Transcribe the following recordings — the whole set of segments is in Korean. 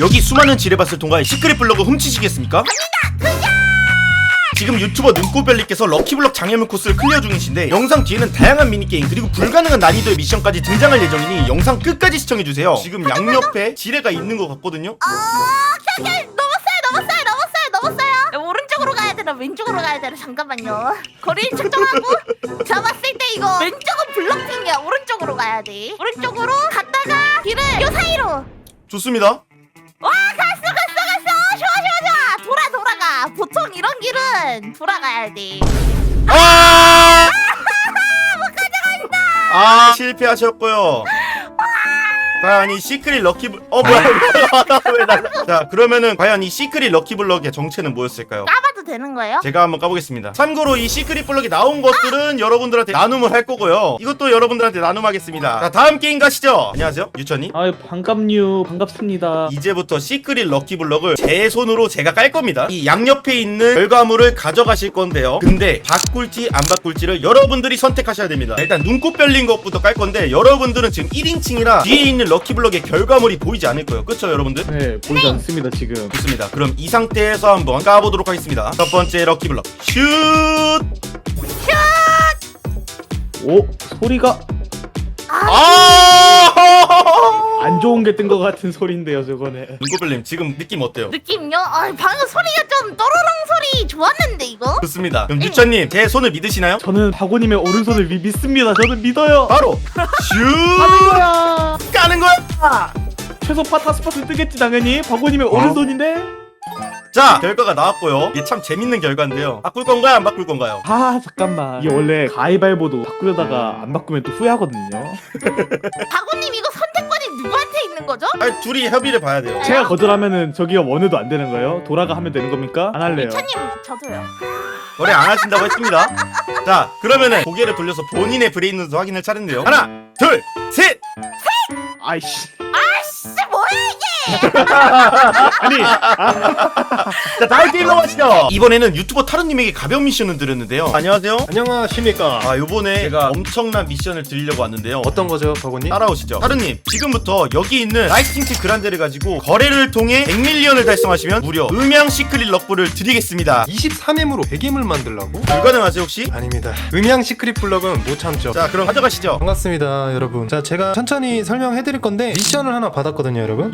여기 수많은 지뢰밭을 통과해 시크릿 블럭을 훔치시겠습니까? 지금 유튜버 눈꽃별님께서 럭키블럭 장애물 코스를 클리어 중이신데 영상 뒤에는 다양한 미니게임 그리고 불가능한 난이도의 미션까지 등장할 예정이니 영상 끝까지 시청해주세요 지금 양옆에 지뢰가 있는 것 같거든요 아, 오케이, 오케이. 넘었어요, 넘었어요, 넘었어요, 넘었어요. 오른쪽으로 가야 되나, 왼쪽으로 가야 되나, 잠깐만요. 거리 측정하고, 잡았을 때 이거, 왼쪽은 블럭핑이야. 오른쪽으로 가야 돼. 오른쪽으로 갔다가, 길을 요 사이로. 좋습니다 와, 갔어, 갔어, 갔어. 좋아, 좋아, 좋아. 돌아, 돌아가. 보통 이런 길은 돌아가야 돼. 아! 아 실패하셨고요 과연 이 시크릿 럭키블 어 뭐야 왜 날라 자 그러면은 과연 이 시크릿 럭키블럭의 정체는 뭐였을까요? 까봐도 되는 거예요? 제가 한번 까보겠습니다. 참고로 이 시크릿 블럭이 나온 것들은 여러분들한테 나눔을 할 거고요. 이것도 여러분들한테 나눔하겠습니다. 자, 다음 게임 가시죠. 안녕하세요, 유천이. 아유 반갑뉴 반갑습니다. 이제부터 시크릿 럭키 블럭을 제 손으로 제가 깔 겁니다. 이 양옆에 있는 결과물을 가져가실 건데요. 근데 바꿀지 안 바꿀지를 여러분들이 선택하셔야 됩니다. 일단 눈꽃 별린 것부터 깔 건데 여러분들은 지금 1인칭이라 뒤에 있는 럭키 블럭의 결과물이 보이지 않을 거예요. 그렇죠, 여러분들? 네 보이지 않습니다 지금. 좋습니다. 그럼 이 상태에서 한번 까보도록 하겠습니다. 첫 번째 럭키 블럭 슛! 오 소리가 아! 안 좋은 게 뜬 것 같은 소리인데요 저거는. 눈꽃별님 지금 느낌 어때요? 느낌요? 아, 방금 소리가 좀 또로롱 소리 좋았는데, 이거? 좋습니다. 그럼 유천님 제 손을 믿으시나요? 저는 박오님의 오른손을 미, 믿습니다. 저는 믿어요. 바로 하는 슛! 거야. 까는 거야! 최소 파타스파스 뜨겠지 당연히. 박오님의 어? 오른손인데. 자 결과가 나왔고요. 이게 참 재밌는 결과인데요. 바꿀 건가요? 안 바꿀 건가요? 아 잠깐만. 이게 원래 가위바위보도 바꾸려다가 안 바꾸면 또 후회하거든요. 박우님 이거 선택권이 누구한테 있는 거죠? 아니 둘이 협의를 봐야 돼요. 제가 거절하면은 저기가 원해도 안 되는 거예요? 돌아가 하면 되는 겁니까? 안 할래요. 차님 저도요. 거래 안 하신다고 했습니다. 자 그러면은 고개를 돌려서 본인의 브레인노트 확인할 차례인데요. 하나, 둘, 셋! 아이씨. 아니 자 다음 게임으로 가시죠. 이번에는 유튜버 타루님에게 가벼운 미션을 드렸는데요. 안녕하세요. 안녕하십니까. 아 요번에 제가 엄청난 미션을 드리려고 왔는데요. 어떤 거죠, 박원님? 따라오시죠. 하루님, 지금부터 여기 있는 라이팅치 그란데를 가지고 거래를 통해 100밀리언을 달성하시면 무려 음양 시크릿 럭브를 드리겠습니다. 23회으로 100임을 만들라고? 불가능하세요 혹시? 아닙니다. 음향 시크릿 블럭은 못 참죠. 자 그럼 가져가시죠. 반갑습니다, 여러분. 자, 제가 천천히 설명해 드릴 건데 미션을 하나 받았거든요, 여러분.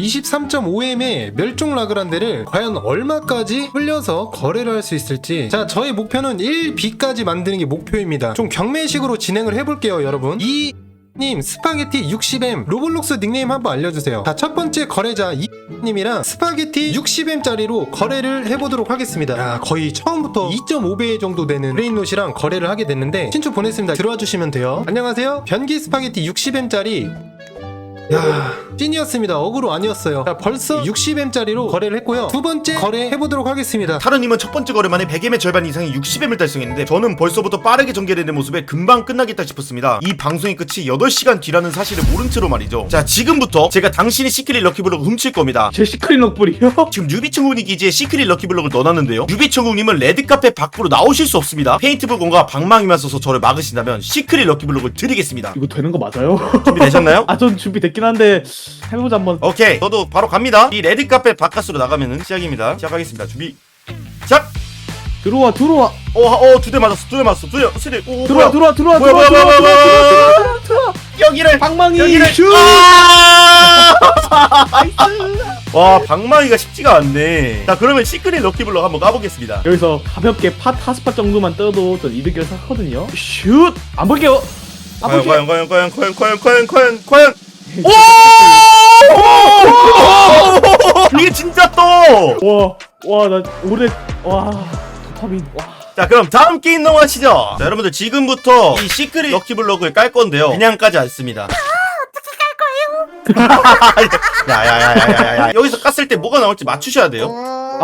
23.5M의 멸종 라그란데를 과연 얼마까지 흘려서 거래를 할 수 있을지. 자, 저의 목표는 1B까지 만드는 게 목표입니다. 좀 경매식으로 진행을 해 볼게요, 여러분. 이님 스파게티 60M 로블록스 닉네임 한번 알려주세요. 자, 첫 번째 거래자 이 님이랑 스파게티 60M짜리로 거래를 해보도록 하겠습니다. 야, 거의 처음부터 2.5배 정도 되는 브레인롯이랑 거래를 하게 됐는데 신축 보냈습니다. 들어와 주시면 돼요. 안녕하세요. 변기 스파게티 60M짜리 야 찐이었습니다. 어그로 아니었어요. 자, 벌써 60M짜리로 거래를 했고요. 두 번째 거래 해보도록 하겠습니다. 타루님은 첫 번째 거래 만에 100M의 절반 이상의 60M을 달성했는데 저는 벌써부터 빠르게 전개되는 모습에 금방 끝나겠다 싶었습니다. 이 방송의 끝이 8시간 뒤라는 사실을 모른 채로 말이죠. 자 지금부터 제가 당신의 시크릿 럭키블럭을 훔칠 겁니다. 제 시크릿 럭불이요? 지금 뉴비천국님 기지에 시크릿 럭키블럭을 넣어놨는데요. 뉴비천국님은 레드카페 밖으로 나오실 수 없습니다. 페인트블공과 방망이만 써서 저를 막으신다면 시크릿 럭키블럭을 드리겠습니다. 이거 되는 거 맞아요? 준비되셨나요? 아 전 준비됐 긴 한데 해보자 한번. 오케이 저도 바로 갑니다. 이 레드 카페 바깥으로 나가면은 시작입니다. 시작하겠습니다. 준비 시작! 들어와 들어와. 어두 대 맞았어 두 대 맞았어. 두대세대. 들어와 들어와 들어와 뭐야, 들어와 뭐야, 들어와 뭐야, 뭐야, 들어와 뭐야. 들어와 들어와 여기를 방망이 여기를 슛! 아! 와 방망이가 쉽지가 않네. 자 그러면 시크릿 럭키블럭 한번 까보겠습니다. 여기서 가볍게 팟 하스팟 정도만 떠도 전 이득이라 생각하거든요. 슛 안 볼게요. 안 과연 볼게요. 과연 과연 과연 과연 과연 과연 과연 과연 오! 이게 진짜 떠! 와 와 나 올해 와 도파민. 와 자 그럼 다음 게임 넘어가시죠. 자 여러분들 지금부터 이 시크릿 럭키블럭을 깔 건데요. 그냥 까지 않습니다. 어떻게 갈 거예요? 야야야야야야 여기서 깠을 때 뭐가 나올지 맞추셔야 돼요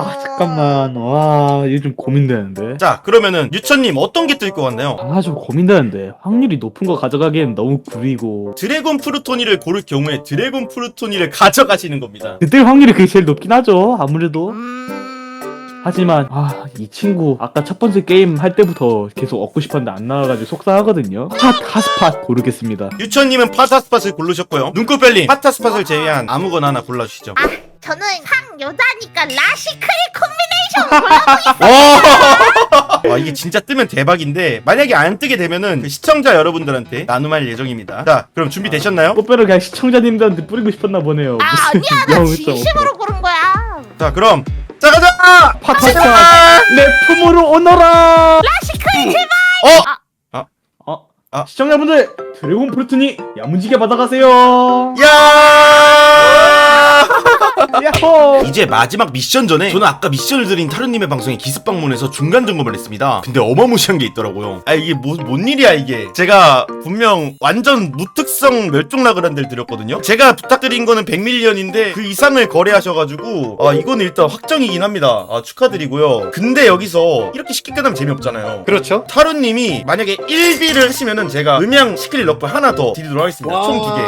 아 잠깐만. 와 이게 좀 고민되는데. 자 그러면은 유천님 어떤 게 뜰 것 같나요? 아 좀 고민되는데. 확률이 높은 거 가져가기엔 너무 구리고. 드래곤 프루토니를 고를 경우에 드래곤 프루토니를 가져가시는 겁니다. 그때 확률이 그게 제일 높긴 하죠 아무래도. 음... 하지만 아 이 친구 아까 첫 번째 게임 할 때부터 계속 얻고 싶었는데 안 나와가지고 속상하거든요. 팟 하스팟 고르겠습니다. 유천님은 파타스팟을 고르셨고요. 눈꽃별님 파타스팟을 제외한 아무거나 하나 골라주시죠 저는 상 여자니까 라시크의 콤비네이션 골라보겠습니다. 와 어! 이게 진짜 뜨면 대박인데 만약에 안 뜨게 되면은 그 시청자 여러분들한테 나눔할 예정입니다. 자 그럼 준비 되셨나요? 꽃배를 그냥 시청자님들한테 뿌리고 싶었나 보네요. 아 무슨 아니야 나 영웅성 진심으로 고른 거야. 자 그럼 자 가자. 파타파 내 품으로 오너라. 라시크의 제발. 어 어, 아. 시청자분들 드래곤 프루트니 야무지게 받아가세요. 야. 야호. 이제 마지막 미션 전에 저는 아까 미션을 드린 타루님의 방송에 기습 방문해서 중간 점검을 했습니다. 근데 어마무시한 게 있더라고요. 아 이게 뭐, 뭔 일이야 이게. 제가 분명 완전 무특성 멸종라그란데를 드렸거든요. 제가 부탁드린 거는 100밀리언인데 그 이상을 거래하셔가지고 아 이건 일단 확정이긴 합니다. 아 축하드리고요. 근데 여기서 이렇게 쉽게 끝나면 재미없잖아요. 그렇죠. 타루님이 만약에 1비를 하시면은 제가 음향 시크릿 럭브 하나 더 드리도록 하겠습니다. 총 두 개.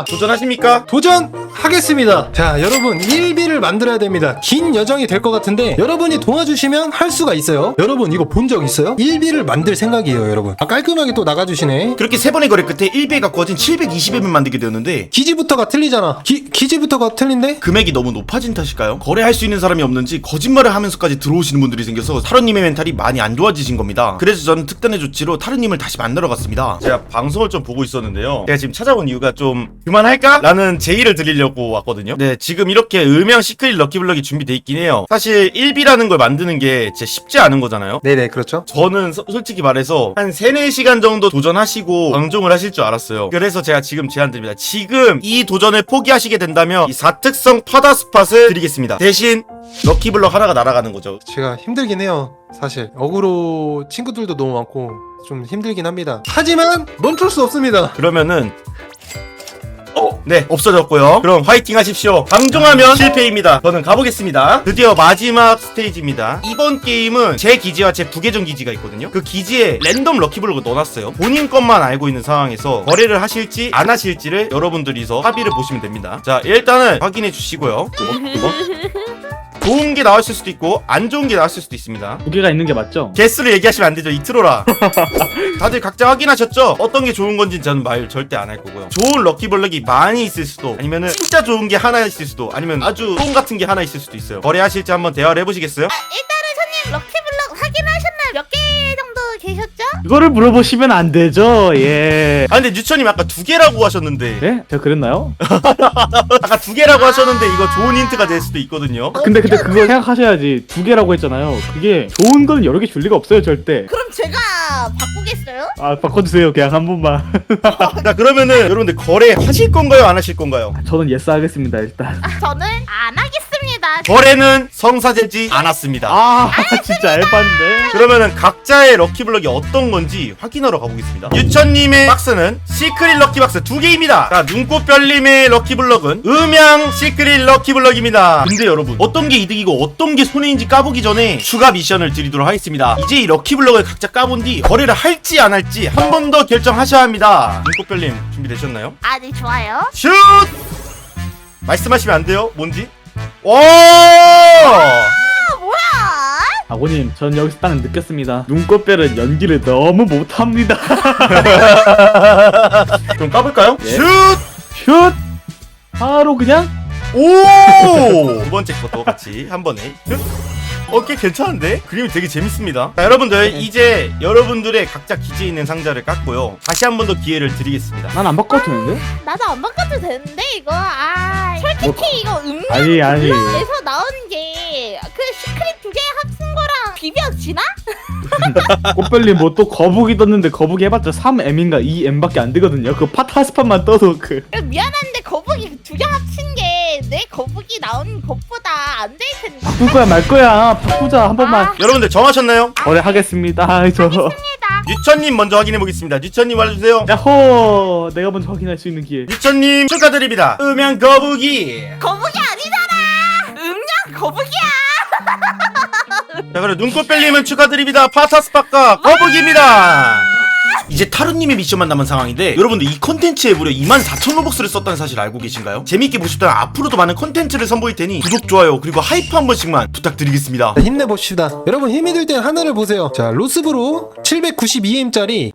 와. 도전하십니까? 도전하겠습니다. 자, 여러분 1비를 만들어야 됩니다. 긴 여정이 될 것 같은데 여러분이 도와주시면 할 수가 있어요. 여러분 이거 본 적 있어요? 1비를 만들 생각이에요, 여러분. 아, 깔끔하게 또 나가주시네. 그렇게 세 번의 거래 끝에 1비에 가까워진 720앱을 만들게 되었는데 기지부터가 틀리잖아. 기, 기지부터가 틀린데? 금액이 너무 높아진 탓일까요? 거래할 수 있는 사람이 없는지 거짓말을 하면서까지 들어오시는 분들이 생겨서 타로님의 멘탈이 많이 안 좋아지신 겁니다. 그래서 저는 특단의 조치로 타로님을 다시 만나러 갔습니다. 제가 방송을 좀 보고 있었는데요. 제가 지금 찾아온 이유가 좀 그만할까? 라는 제의를 드리려고 왔거든요. 네, 지금 이렇게 음향 시크릿 럭키블럭이 준비돼 있긴 해요. 사실 1비라는 걸 만드는 게 진짜 쉽지 않은 거잖아요. 네네, 그렇죠. 저는 서- 솔직히 말해서 한 3, 4시간 정도 도전하시고 방종을 하실 줄 알았어요. 그래서 제가 지금 제안 드립니다. 지금 이 도전을 포기하시게 된다면 이 4특성 파다 스팟을 드리겠습니다. 대신 럭키블럭 하나가 날아가는 거죠. 제가 힘들긴 해요. 사실 어그로 친구들도 너무 많고 좀 힘들긴 합니다. 하지만 멈출 수 없습니다. 그러면은 어, 네, 없어졌고요. 그럼 화이팅 하십시오. 방종하면 실패입니다. 저는 가보겠습니다. 드디어 마지막 스테이지입니다. 이번 게임은 제 기지와 제 부계정 기지가 있거든요. 그 기지에 랜덤 럭키블록을 넣어놨어요. 본인 것만 알고 있는 상황에서 거래를 하실지 안 하실지를 여러분들이서 합의를 보시면 됩니다. 자, 일단은 확인해 주시고요. 좋은 게 나왔을 수도 있고 안 좋은 게 나왔을 수도 있습니다. 두 개가 있는 게 맞죠? 개수를 얘기하시면 안 되죠 이 트로라 다들 각자 확인하셨죠? 어떤 게 좋은 건지 저는 말 절대 안 할 거고요 좋은 럭키블럭이 많이 있을 수도 아니면 은 진짜 좋은 게 하나 있을 수도 아니면 아주 똥 같은 게 하나 있을 수도 있어요 거래하실지 한번 대화를 해보시겠어요? 아, 일단은 손님 럭키블럭 계셨죠? 그거를 물어보시면 안 되죠. 예. 아 근데 뉴처님 아까 두 개라고 하셨는데 예? 제가 그랬나요? 아까 두 개라고 하셨는데 이거 좋은 힌트가 될 수도 있거든요 근데 근데 그거 생각하셔야지 두 개라고 했잖아요. 그게 좋은 건 여러 개 줄 리가 없어요 절대. 그럼 제가 바꾸겠어요? 아 바꿔주세요 그냥 한 번만. 자 그러면은 여러분들 거래 하실 건가요 안 하실 건가요? 저는 예스 하겠습니다 일단. 아, 저는 안 하겠 습니다. 거래는 성사되지 않았습니다 아 진짜 에반데. 그러면은 각자의 럭키블럭이 어떤 건지 확인하러 가보겠습니다. 유천님의 박스는 시크릿 럭키박스 두 개입니다. 자, 눈꽃별님의 럭키블럭은 음양 시크릿 럭키블럭입니다. 근데 여러분, 어떤 게 이득이고 어떤 게 손해인지 까보기 전에 추가 미션을 드리도록 하겠습니다. 이제 이 럭키블럭을 각자 까본 뒤 거래를 할지 안 할지 한 번 더 결정하셔야 합니다. 눈꽃별님 준비되셨나요? 아, 네, 좋아요. 슛! 말씀하시면 안 돼요? 뭔지? 와! 아, 뭐야? 아고님 전 여기서 딱 느꼈습니다. 눈꽃별은 연기를 너무 못합니다. 그럼 까볼까요? 예. 슛! 슛. 바로 그냥 오! 두 번째 것도 같이 한 번에. 어, 꽤 괜찮은데? 그림이 되게 재밌습니다. 자, 여러분들, 이제 여러분들의 각자 기지에 있는 상자를 깠고요. 다시 한 번 더 기회를 드리겠습니다. 난 안 바꿔도 되는데? 나도 안 바꿔도 되는데, 이거. 아, 솔직히 이거 음료 아니 아니. 에서 나온 게 그 시크릿 두 개 합친 거랑 비벼 지나? 꽃별님 뭐 또 거북이 떴는데 거북이 해봤자 3M인가 2M밖에 안 되거든요. 그 파타스판만 떠도 그. 미안한데 거북이 두 개 합친 게 내 거북이 나온 것보다 안 될 텐데. 바꿀 거야 말 거야. 바꾸자 한 번만. 아. 여러분들 정하셨나요? 거래하겠습니다. 저. 합니다. 유천님 먼저 확인해 보겠습니다. 유천님 와주세요. 야호! 내가 먼저 확인할 수 있는 기회. 유천님 축하드립니다. 음양 거북이. 거북이 자, 그럼 눈꽃 벨님은 축하드립니다. 파타스파카 거북입니다. 이제 타루님의 미션만 남은 상황인데 여러분들 이 컨텐츠에 무려 24,000 로벅스를 썼다는 사실 알고 계신가요? 재밌게 보셨다면 앞으로도 많은 컨텐츠를 선보일 테니 구독, 좋아요 그리고 하이프 한 번씩만 부탁드리겠습니다. 자, 힘내봅시다. 여러분 힘이 들땐 하늘을 보세요. 자, 로스브로 792M짜리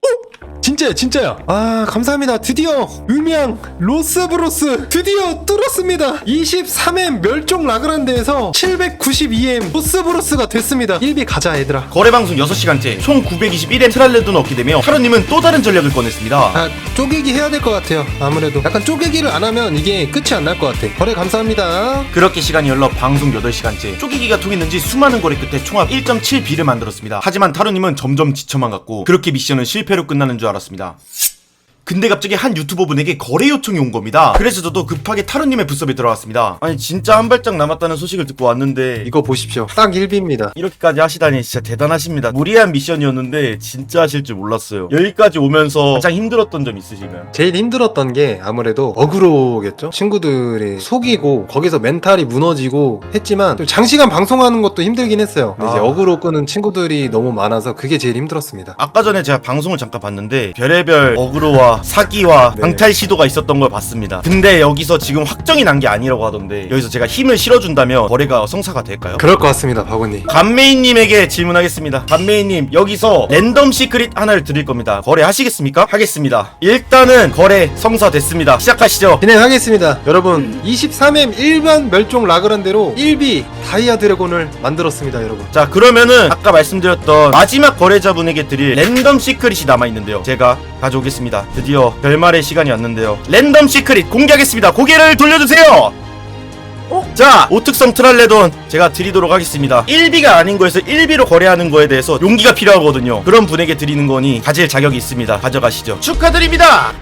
진짜야 진짜야 아 감사합니다. 드디어 음양 로스브로스 드디어 뚫었습니다. 23M 멸종 라그란데에서 792M 로스브로스가 됐습니다. 1비 가자 얘들아. 거래방송 6시간째 총 921M 트랄레도 얻게 되며 하루님은 또 다른 전략을 꺼냈습니다. 아 쪼개기 해야 될 것 같아요 아무래도. 약간 쪼개기를 안 하면 이게 끝이 안 날 것 같아. 거래 감사합니다. 그렇게 시간이 흘러 방송 8시간째 쪼개기가 통했는지 수많은 거래 끝에 총합 1.7B를 만들었습니다. 하지만 타로님은 점점 지쳐만 갔고 그렇게 미션은 실패로 끝나는 줄 알았습니다. 알았습니다. 근데 갑자기 한 유튜버분에게 거래 요청이 온 겁니다. 그래서 저도 급하게 타로님의 부섭에 들어갔습니다. 아니 진짜 한 발짝 남았다는 소식을 듣고 왔는데 이거 보십시오 딱 1비입니다 이렇게까지 하시다니 진짜 대단하십니다. 무리한 미션이었는데 진짜 하실 줄 몰랐어요. 여기까지 오면서 가장 힘들었던 점 있으시나요? 제일 힘들었던 게 아무래도 어그로겠죠 친구들이 속이고 거기서 멘탈이 무너지고 했지만 또 장시간 방송하는 것도 힘들긴 했어요 근데 이제 아. 어그로 끄는 친구들이 너무 많아서 그게 제일 힘들었습니다 아까 전에 제가 방송을 잠깐 봤는데 별의별 어그로와 사기와 네. 방탈 시도가 있었던 걸 봤습니다. 근데 여기서 지금 확정이 난 게 아니라고 하던데 여기서 제가 힘을 실어준다면 거래가 성사가 될까요? 그럴 것 같습니다 바구니 간메이님에게 질문하겠습니다. 간메이님 여기서 랜덤 시크릿 하나를 드릴 겁니다. 거래하시겠습니까? 하겠습니다. 일단은 거래 성사됐습니다. 시작하시죠. 진행하겠습니다 여러분 23M 일반 멸종 라그란데로 1비 다이아 드래곤을 만들었습니다 여러분 자 그러면은 아까 말씀드렸던 마지막 거래자분에게 드릴 랜덤 시크릿이 남아있는데요 제가 가져오겠습니다. 드디어 별말의 시간이 왔는데요. 랜덤 시크릿 공개하겠습니다. 고개를 돌려주세요! 자 오특성 트랄레돈 제가 드리도록 하겠습니다. 1비가 아닌 거에서 1비로 거래하는 거에 대해서 용기가 필요하거든요. 그런 분에게 드리는 거니 가질 자격이 있습니다. 가져가시죠. 축하드립니다